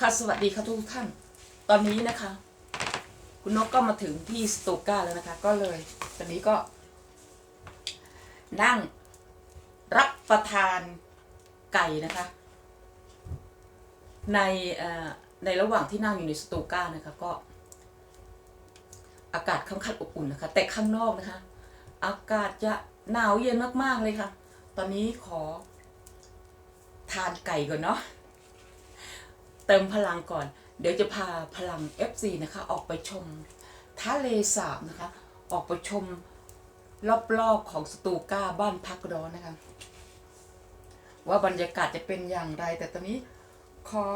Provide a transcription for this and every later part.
ค่ะสวัสดีค่ะทุกท่าน ตอนนี้นะคะ คุณนกก็มาถึงที่สตูก้าแล้วนะคะ ก็เลย ตอนนี้ก็ นั่งรับประทานไก่นะคะ ในในระหว่างที่นั่งอยู่ในสตูก้านะคะ ก็ อากาศค่อนข้างอบอุ่นนะคะ แต่ข้างนอกนะคะ อากาศจะหนาวเย็นมากๆเลยค่ะ ตอนนี้ขอ ทานไก่ก่อนเนาะ เติมพลังก่อน เดี๋ยวจะพาพลัง FC นะคะ ออกไปชมทะเลสาบนะคะ ออกไปชมรอบๆของสตูก้าบ้านพักร้อนนะคะ ว่าบรรยากาศจะเป็นอย่างไร แต่ตอนนี้ขอ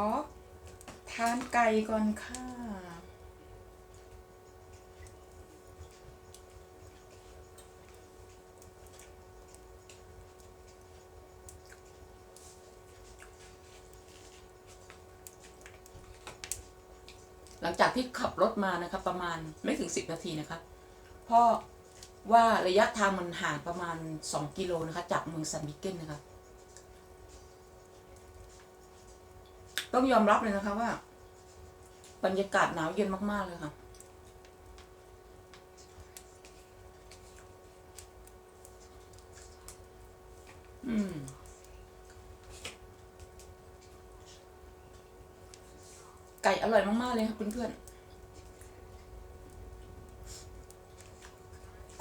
ทานไก่ก่อนค่ะ หลังจาก ที่ขับรถมานะคะประมาณไม่ถึง 10 นาทีนะคะเพราะว่าระยะทางมันห่างประมาณ 2 กิโลนะคะ จากเมืองซันบิเกนนะคะ ต้องยอมรับเลยนะคะว่า บรรยากาศหนาวเย็นมาก ๆ เลยค่ะอืมไก่อร่อยมาก ๆ เลยค่ะเพื่อนๆ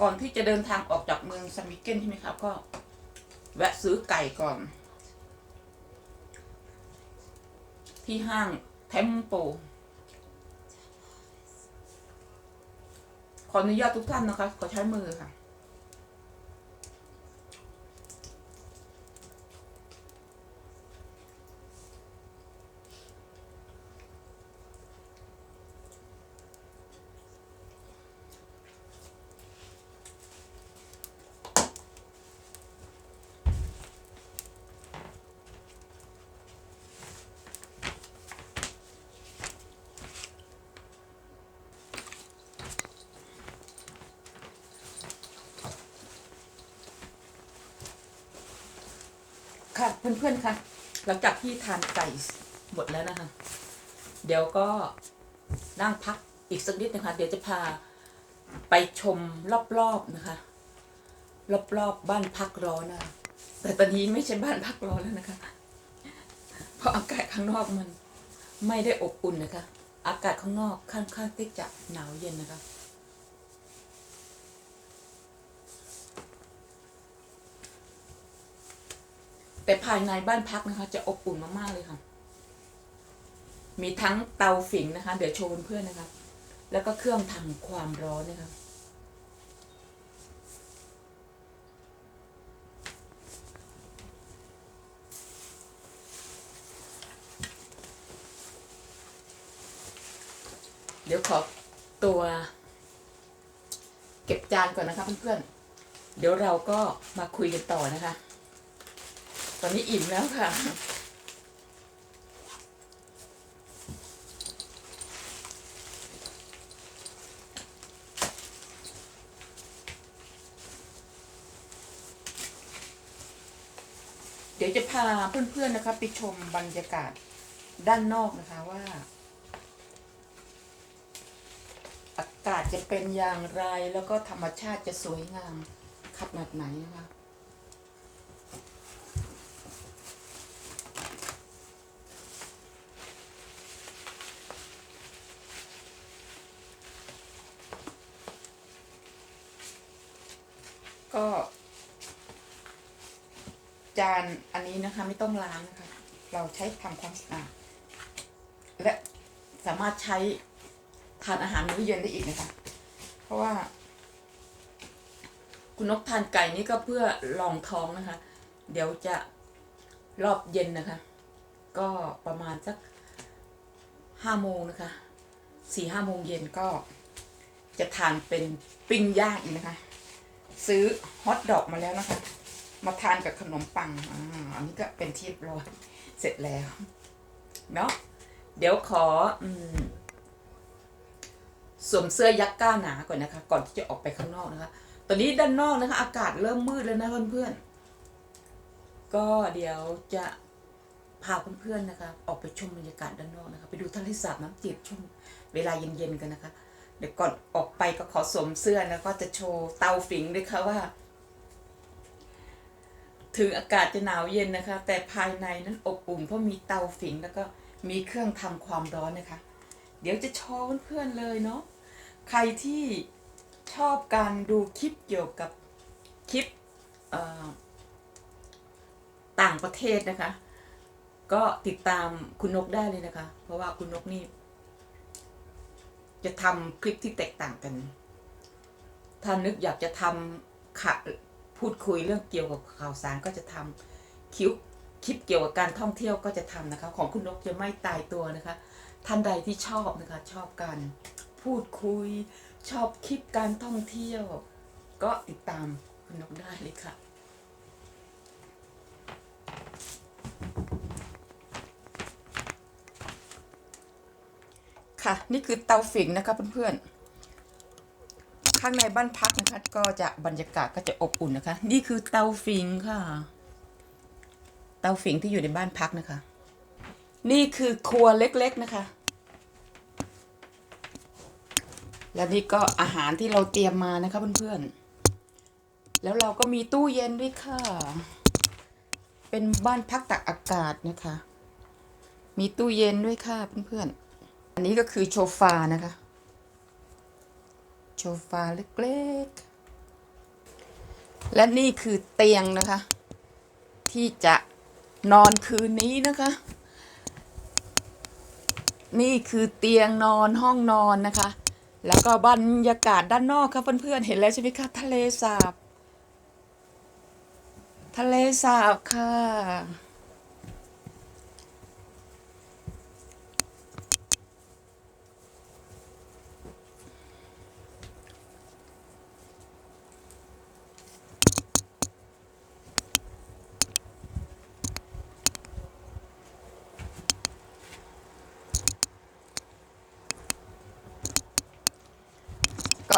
ก่อนที่จะเดินทางออกจากเมืองซันมิเกนใช่ไหมครับ ก็แวะซื้อไก่ก่อน ที่ห้างเทมโปขออนุญาตทุกท่านนะคะ ขอใช้มือค่ะ เพื่อนๆค่ะหลังจากที่ทานไก่หมดแล้วนะคะ เดี๋ยวก็นั่งพักอีกสักนิดนะคะ เดี๋ยวจะพาไปชมรอบๆนะคะ รอบๆบบ้านพักร้อนนะะแต่ตอนนี้ไม่ใช่บ้านพักร้อนแล้วนะคะ เพราะอากาศข้างนอกมันไม่ได้อบอุ่นนะคะ อากาศข้างนอกค่อนข้างที่จะหนาวเย็นนะคะ แต่ภายในบ้านพักนะคะ จะอบอุ่นมากๆเลยค่ะ มีทั้งเตาฝิ่งนะคะ เดี๋ยวโชว์เพื่อนๆนะคะ แล้วก็เครื่องทำความร้อนนะคะเดี๋ยวขอตัวเก็บจานก่อนนะคะเพื่อนๆ เดี๋ยวเราก็มาคุยกันต่อนะคะ ตอนนี้อิ่มแล้วค่ะเดี๋ยวจะพาเพื่อนๆนะคะไปชมบรรยากาศด้านนอกนะคะว่า อากาศจะเป็นอย่างไรแล้วก็ธรรมชาติจะสวยงามขนาดไหนนะคะ ก็ จานอันนี้นะคะ ไม่ต้องล้างนะคะ เราใช้ทำความสะอาดและสามารถใช้ทานอาหารมื้อเย็นได้อีกนะคะ เพราะว่า คุณนกทานไก่นี่ก็เพื่อลองท้องนะคะ เดี๋ยวจะรอบเย็นนะคะ ก็ประมาณสักห้าโมงนะคะสี่ห้าโมงเย็นก็จะทานเป็นปิ้งย่างอีกนะคะ ซื้อฮอทดอกมาแล้วนะคะ มาทานกับขนมปังอ่าอันนี้ก็เป็นที่เรียบร้อยเสร็จแล้ว เนาะเดี๋ยวขออืมสวมเสื้อยักษ์ก้าหนาก่อนนะคะ ก่อนที่จะออกไปข้างนอกนะคะ ตอนนี้ด้านนอกนะคะ อากาศเริ่มมืดแล้วนะเพื่อนๆก็เดี๋ยวจะพาเพื่อนๆนะคะ ออกไปชมบรรยากาศด้านนอกนะคะ ไปดูทะเลสาบน้ำจืดช่วงเวลาเย็นๆกันนะคะ เดี๋ยวก่อนออกไปก็ขอสวมเสื้อแล้วก็จะโชว์เตาฝิงด้วยค่ะว่า ถึงอากาศจะหนาวเย็นนะคะ แต่ภายในนั้นอบอุ่นเพราะมีเตาฝิงแล้วก็มีเครื่องทำความร้อนนะคะ เดี๋ยวจะโชว์เพื่อนๆเลยเนาะใครที่ชอบการดูคลิปเกี่ยวกับคลิปต่างประเทศนะคะ ก็ติดตามคุณนกได้เลยนะคะ เพราะว่าคุณนกนี่ จะทำคลิปที่แตกต่างกัน ถ้านึกอยากจะทำค่ะพูดคุยเรื่องเกี่ยวกับข่าวสารก็จะทำคลิปคลิปเกี่ยวกับการท่องเที่ยวก็จะทำนะคะ ของคุณนกจะไม่ตายตัวนะคะ ท่านใดที่ชอบนะคะชอบการพูดคุย ชอบคลิปการท่องเที่ยว ก็ติดตามคุณนกได้เลยค่ะ ค่ะ นี่คือเตาฝิ่งนะคะเพื่อนๆ ข้างในบ้านพักนะคะ ก็จะบรรยากาศก็จะอบอุ่นนะคะ นี่คือเตาฝิ่งค่ะ เตาฝิ่งที่อยู่ในบ้านพักนะคะ นี่คือครัวเล็กๆนะคะ และนี่ก็อาหารที่เราเตรียมมานะคะเพื่อนๆ แล้วเราก็มีตู้เย็นด้วยค่ะ เป็นบ้านพักตักอากาศนะคะ มีตู้เย็นด้วยค่ะเพื่อนๆ อันนี้ก็คือโชฟานะคะ โชฟาเล็กๆ และนี่คือเตียงนะคะ ที่จะนอนคืนนี้นะคะ นี่คือเตียงนอนห้องนอนนะคะ แล้วก็บรรยากาศด้านนอกค่ะเพื่อนๆเห็นแล้วใช่ไหมคะทะเลสาบ ทะเลสาบค่ะ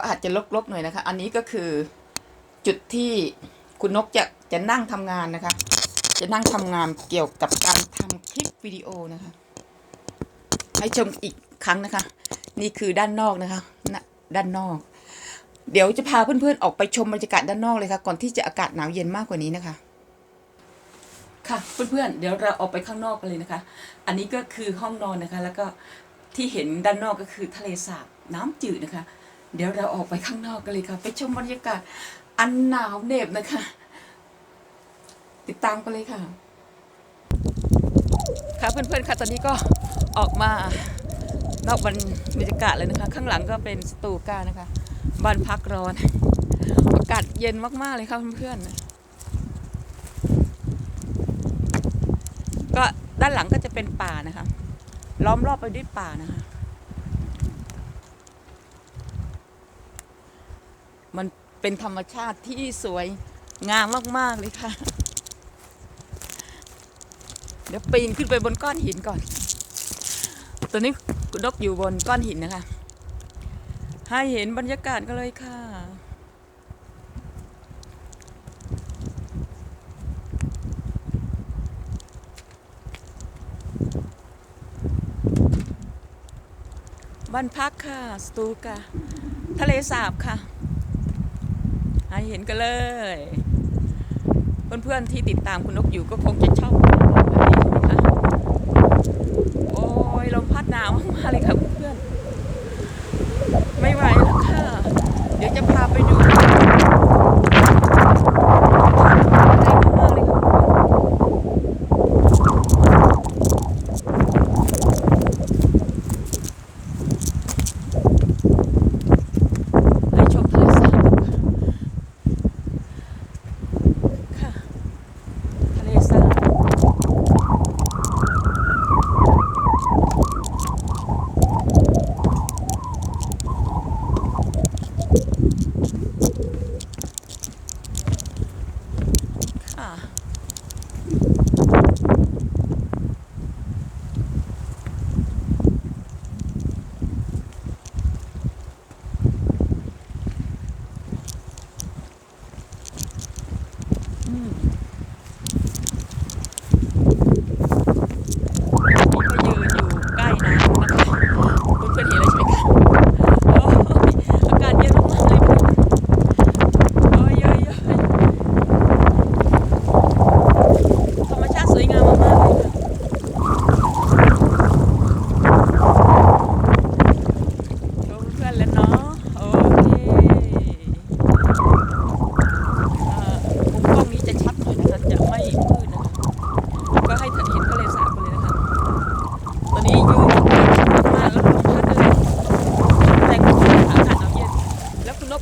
อาจจะลกๆหน่อยนะคะ อันนี้ก็คือจุดที่คุณนกจะจะนั่งทำงานนะคะ จะนั่งทำงานเกี่ยวกับการทำคลิปวิดีโอนะคะ ให้ชมอีกครั้งนะคะ นี่คือด้านนอกนะคะนะด้านนอก เดี๋ยวจะพาเพื่อนๆออกไปชมบรรยากาศด้านนอกเลยค่ะ ก่อนที่จะอากาศหนาวเย็นมากกว่านี้นะคะ ค่ะเพื่อนๆเดี๋ยวเราออกไปข้างนอกกันเลยนะคะ อันนี้ก็คือห้องนอนนะคะ แล้วก็ที่เห็นด้านนอกก็คือทะเลสาบน้ำจืดนะคะ เดี๋ยวเราออกไปข้างนอกกันเลยค่ะ ไปชมบรรยากาศอันหนาวเหน็บนะคะ ติดตามกันเลยค่ะ ค่ะเพื่อนๆค่ะตอนนี้ก็ออกมานอกบรรยากาศเลยนะคะ ข้างหลังก็เป็นสตูกานะคะบ้านพักร้อน อากาศเย็นมากๆเลยค่ะเพื่อนๆก็ด้านหลังก็จะเป็นป่านะคะ ล้อมรอบไปด้วยป่านะคะ มัน เป็นธรรมชาติที่สวยงามมาก ๆ เลยค่ะ เดี๋ยวปีนขึ้นไปบนก้อนหินก่อน ตอนนี้คุณนกอยู่บนก้อนหินนะคะ ให้เห็นบรรยากาศกันเลยค่ะบ้านพักค่ะ สตูกาทะเลสาบค่ะ ให้เห็นกันเลย เพื่อนๆที่ติดตามคุณนกอยู่ก็คงจะชอบดีไหมคะโอ้ยลมพัดหนาวมากๆเลยค่ะเพื่อนๆไม่ไหวแล้วค่ะ เดี๋ยวจะพาไปดูอะไรมากๆเลยค่ะให้ชมทะเลสาบดูค่ะ ทะเลสาบ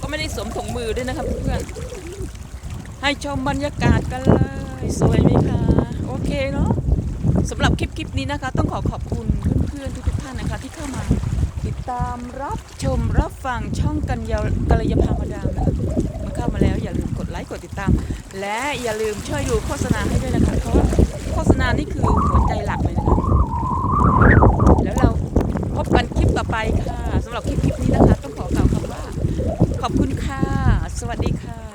ก็ไม่ได้สมถงมือด้วยนะคะเพื่อนๆให้ชมบรรยากาศกันเลยสวยไหมคะโอเคเนาะสำหรับคลิปคลิปนี้นะคะ ต้องขอขอบคุณเพื่อนๆทุกๆท่านนะคะ ที่เข้ามาติดตามรับชมรับฟังช่องกันยาวกัลยาภามาดามนะคะมาเข้ามาแล้วอย่าลืมกดไลค์กดติดตาม และอย่าลืมช่วยดูโฆษณาให้ด้วยนะคะเพราะว่าโฆษณานี่คือหัวใจหลักเลยนะคะแล้วเราพบกันคลิปต่อไปค่ะสำหรับคลิปคลิปนี้นะคะ ต้องขอกล่าว ขอบคุณค่ะ สวัสดีค่ะ